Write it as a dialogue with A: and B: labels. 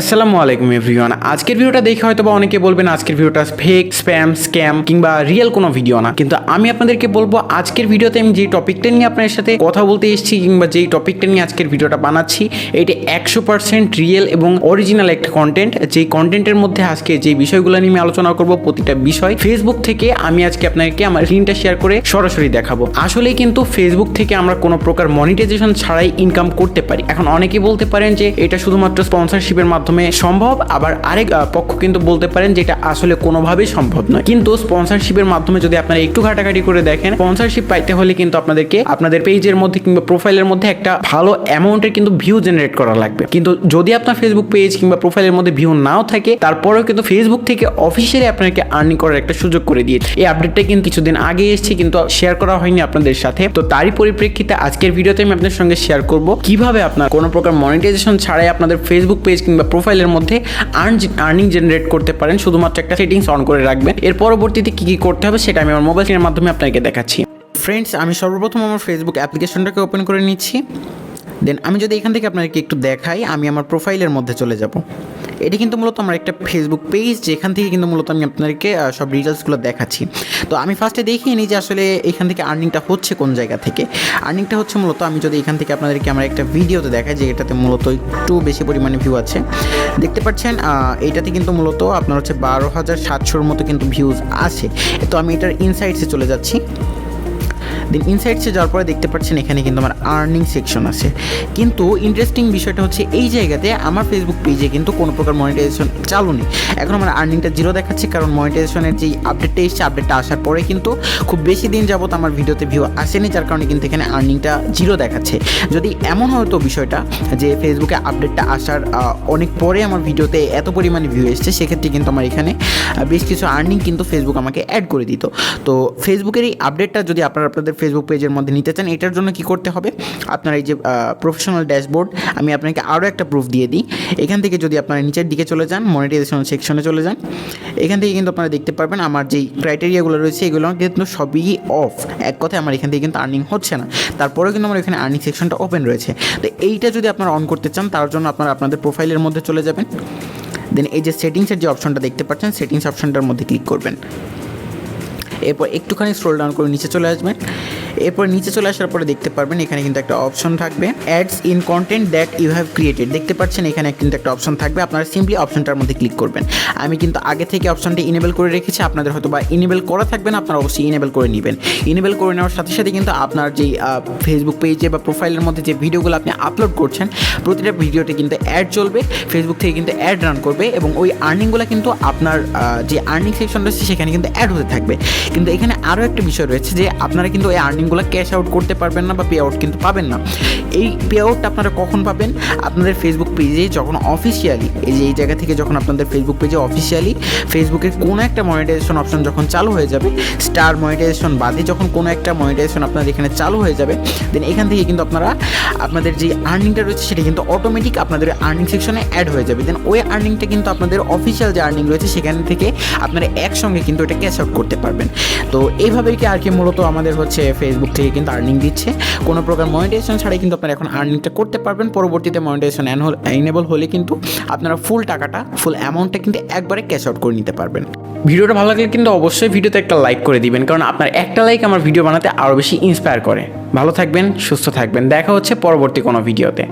A: আসসালামু আলাইকুম এভরিওয়ান। আজকের ভিডিওটা দেখে হয়তো বা অনেকে বলবেন আজকের ভিডিওটা ফেক স্প্যাম স্ক্যাম কিংবা রিয়েল কোনো ভিডিও না। কিন্তু আমি আপনাদেরকে বলব, আজকের ভিডিওতে আমি যেই টপিকটা নিয়ে আপনার সাথে কথা বলতে এসেছি কিংবা যেই টপিকটা নিয়ে আজকের ভিডিওটা বানাচ্ছি, এটি একশো পার্সেন্ট রিয়েল এবং অরিজিনাল একটা কন্টেন্ট যেই কন্টেন্টের মধ্যে আজকে যে বিষয়গুলো নিয়ে আমি আলোচনা করব, প্রতিটা বিষয় ফেসবুক থেকে আমি আজকে আপনাদেরকে আমার রিনটা শেয়ার করে সরাসরি দেখাবো। আসলে কিন্তু ফেসবুক থেকে আমরা কোনো প্রকার মনিটাইজেশন ছাড়াই ইনকাম করতে পারি। এখন অনেকে বলতে পারেন যে এটা শুধুমাত্র স্পন্সরশিপের মাধ্যমে সম্ভব। আবার আরেক পক্ষ কিন্তু বলতে পারেন যে এটা আসলে কোনোভাবেই সম্ভব নয়। কিন্তু স্পন্সরশিপের মাধ্যমে যদি আপনারা একটু ঘাটাঘাটি করে দেখেন স্পন্সরশিপ পাইতে হলে কিন্তু আপনাদেরকে আপনাদের পেজের মধ্যে কিংবা প্রোফাইলের মধ্যে একটা ভালো অ্যামাউন্টের কিন্তু ভিউ জেনারেট করা লাগবে। কিন্তু যদি আপনার ফেসবুক পেজ কিংবা প্রোফাইলের মধ্যে ভিউ নাও থাকে, তারপরেও কিন্তু ফেসবুক থেকে অফিসিয়ালি আপনাকে আর্নিং করার একটা সুযোগ করে দিয়েছে। এই আপডেটটা কিন্তু কিছুদিন আগে এসেছে, কিন্তু শেয়ার করা হয়নি আপনাদের সাথে। তো তারই পরিপ্রেক্ষিতে আজকের ভিডিওতে আমি আপনাদের সঙ্গে শেয়ার করব। কীভাবে আপনার কোনো প্রকার মনিটাইজেশন ছাড়াই আপনাদের ফেসবুক পেজ কিংবা প্রোফাইলের মধ্যে আর্ন আর্নিং জেনারেট করতে পারেন, শুধুমাত্র একটা সেটিংস অন করে রাখবেন। এর পরবর্তীতে কী কী করতে হবে সেটা আমি আমার মোবাইল ফোনের মাধ্যমে আপনাকে দেখাচ্ছি। ফ্রেন্ডস আমি সর্বপ্রথম আমার ফেসবুক অ্যাপ্লিকেশনটাকে ওপেন করে নিচ্ছি। দেন আমি যদি এখান থেকে আপনাদেরকে একটু দেখাই, আমি আমার প্রোফাইলের মধ্যে চলে যাব। এটি কিন্তু মূলত আমার একটা ফেসবুক পেজ যেখান থেকে কিন্তু মূলত আমি আপনাদেরকে সব ডিটেলসগুলো দেখাচ্ছি। তো আমি ফার্স্টে দেখিয়ে নিই যে আসলে এখান থেকে আর্নিংটা হচ্ছে কোন জায়গা থেকে। আর্নিংটা হচ্ছে মূলত আমি যদি এখান থেকে আপনাদেরকে আমার একটা ভিডিওতে দেখাই যে এটাতে মূলত একটু বেশি পরিমাণে ভিউ আছে। দেখতে পাচ্ছেন এটাতে কিন্তু মূলত আপনার হচ্ছে বারো হাজার সাতশোর মতো কিন্তু ভিউজ আছে। তো আমি এটার ইনসাইটসে চলে যাচ্ছি। দেন ইনসাইটসে যাওয়ার পরে দেখতে পাচ্ছেন এখানে কিন্তু আমার আর্নিং সেকশন আছে। কিন্তু ইন্টারেস্টিং বিষয়টা হচ্ছে এই জায়গাতে আমার ফেসবুক পেজে কিন্তু কোনো প্রকার মনিটাইজেশন চালু নেই। এখন আমার আর্নিংটা জিরো দেখাচ্ছে কারণ মনিটাইজেশনের যেই আপডেটটা এসছে আপডেটটা আসার পরে কিন্তু খুব বেশি দিন যাবত আমার ভিডিওতে ভিউ আসেনি, যার কারণে কিন্তু এখানে আর্নিংটা জিরো দেখাচ্ছে। যদি এমন হতো বিষয়টা যে ফেসবুকে আপডেটটা আসার অনেক পরে আমার ভিডিওতে এত পরিমাণে ভিউ এসছে, সেক্ষেত্রে কিন্তু আমার এখানে বেশ কিছু আর্নিং কিন্তু ফেসবুক আমাকে অ্যাড করে দিত। তো ফেসবুকের এই আপডেটটা যদি আপনারা আপনাদের ফেসবুক পেজের মধ্যে নিতে চান, এটার জন্য কি করতে হবে? আপনার এই যে প্রফেশনাল ড্যাশবোর্ড আমি আপনাকে আরও একটা প্রুফ দিয়ে দিই। এখান থেকে যদি আপনারা নিচের দিকে চলে যান মনিটাইজেশন সেকশনে চলে যান, এখান থেকে কিন্তু আপনারা দেখতে পারবেন আমার যেই ক্রাইটেরিয়াগুলো রয়েছে, এগুলো কিন্তু সবই অফ এক কথায় আমার এখান থেকে কিন্তু আর্নিং হচ্ছে না। তারপরেও কিন্তু আমার এখানে আর্নিং সেকশনটা ওপেন রয়েছে। তো এইটা যদি আপনারা অন করতে চান, তার জন্য আপনারা আপনাদের প্রোফাইলের মধ্যে চলে যাবেন। দেন এই যে সেটিংসের যে অপশনটা দেখতে পাচ্ছেন সেটিংস অপশনটার মধ্যে ক্লিক করবেন। এরপর একটুখানি স্ক্রোল ডাউন করে নিচে চলে আসবেন। এরপর নিচে চলে আসার পরে দেখতে পারবেন এখানে কিন্তু একটা অপশন থাকবে। Ads in content that you have created দেখতে পাচ্ছেন এখানে কিন্তু একটা অপশন থাকবে। আপনারা সিম্পলি অপশনটার মধ্যে ক্লিক করবেন। আমি কিন্তু আগে থেকে অপশনটি ইনেবল করে রেখেছি। আপনাদের হয়তো বা ইনেবল করা থাকবে না, আপনারা অবশ্যই ইনেবল করে নেবেন। ইনেবল করে নেওয়ার সাথে সাথে কিন্তু আপনার যেই ফেসবুক পেজে বা প্রোফাইলের মধ্যে যে ভিডিওগুলো আপনি আপলোড করছেন, প্রতিটা ভিডিওতে কিন্তু অ্যাড চলবে। ফেসবুক থেকে কিন্তু অ্যাড রান করবে এবং ওই আর্নিংগুলো কিন্তু আপনার যে আর্নিং সেকশন রয়েছে, সেখানে কিন্তু অ্যাড হতে থাকবে। কিন্তু এখানে আরও একটা বিষয় রয়েছে যে আপনারা কিন্তু এই আর্নিংগুলো ক্যাশ আউট করতে পারবেন না বা পে আউট কিন্তু পাবেন না। এই পে আউটটা আপনারা কখন পাবেন? আপনাদের ফেসবুক পেজে যখন অফিসিয়ালি এই যে এই জায়গা থেকে যখন আপনাদের ফেসবুক পেজে অফিসিয়ালি ফেসবুকের কোনো একটা মনিটাইজেশন অপশন যখন চালু হয়ে যাবে স্টার মনিটাইজেশন বাদে যখন কোনো একটা মনিটাইজেশন আপনাদের এখানে চালু হয়ে যাবে দেন এখান থেকে কিন্তু আপনারা, আপনাদের যে আর্নিংটা রয়েছে সেটা কিন্তু অটোমেটিক আপনাদের আর্নিং সেকশনে অ্যাড হয়ে যাবে। দেন ওই আর্নিংটা কিন্তু আপনাদের অফিসিয়াল যে আর্নিং রয়েছে সেখান থেকে আপনারা একসঙ্গে কিন্তু এটা ক্যাশ আউট করতে পারবেন। তো এইভাবেই কি আর কি মূলত আমাদের হচ্ছে ফেসবুক থেকে কিন্তু আর্নিং দিচ্ছে। কোনো প্রকার মনিটাইজেশন ছাড়াই কিন্তু আপনারা এখন আর্নিংটা করতে পারবেন। পরবর্তীতে মনিটাইজেশন এনেবল হলে কিন্তু আপনারা ফুল টাকাটা ফুল অ্যামাউন্টটা কিন্তু একবারে ক্যাশ আউট করে নিতে পারবেন। ভিডিওটা ভালো লাগলে কিন্তু অবশ্যই ভিডিওতে একটা লাইক করে দিবেন, কারণ আপনার একটা লাইক আমার ভিডিও বানাতে আরও বেশি ইন্সপায়ার করে। ভালো থাকবেন, সুস্থ থাকবেন। দেখা হচ্ছে পরবর্তী কোনো ভিডিওতে